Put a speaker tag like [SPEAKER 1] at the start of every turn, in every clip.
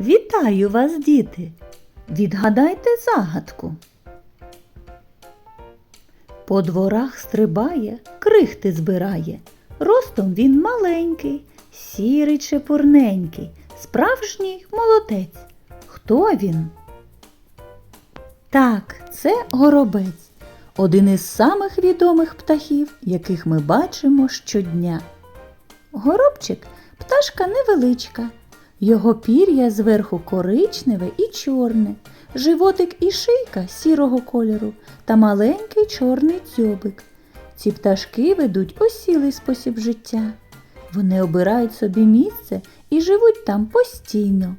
[SPEAKER 1] Вітаю вас, діти! Відгадайте загадку. По дворах стрибає, крихти збирає. Ростом він маленький, сірий чепурненький, справжній молодець. Хто він? Так, це горобець, один із самих відомих птахів, яких ми бачимо щодня. Горобчик пташка невеличка. Його пір'я зверху коричневе і чорне, животик і шийка сірого кольору та маленький чорний дзьобик. Ці пташки ведуть осілий спосіб життя. Вони обирають собі місце і живуть там постійно.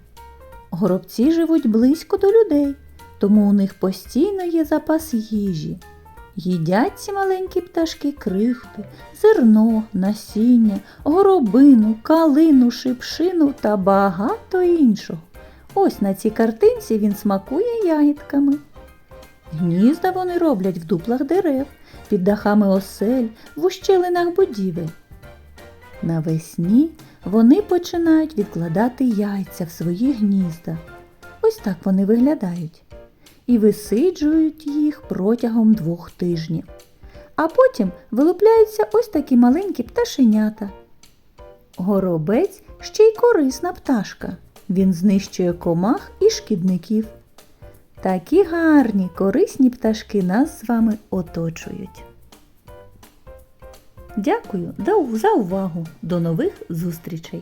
[SPEAKER 1] Горобці живуть близько до людей, тому у них постійно є запас їжі. Їдять ці маленькі пташки крихти, зерно, насіння, горобину, калину, шипшину та багато іншого. Ось на цій картинці він смакує ягідками. Гнізда вони роблять в дуплах дерев, під дахами осель, в ущелинах будівель. Навесні вони починають відкладати яйця в свої гнізда. Ось так вони виглядають. І висиджують їх протягом двох тижнів. А потім вилупляються ось такі маленькі пташенята. Горобець ще й корисна пташка. Він знищує комах і шкідників. Такі гарні, корисні пташки нас з вами оточують. Дякую за увагу. До нових зустрічей!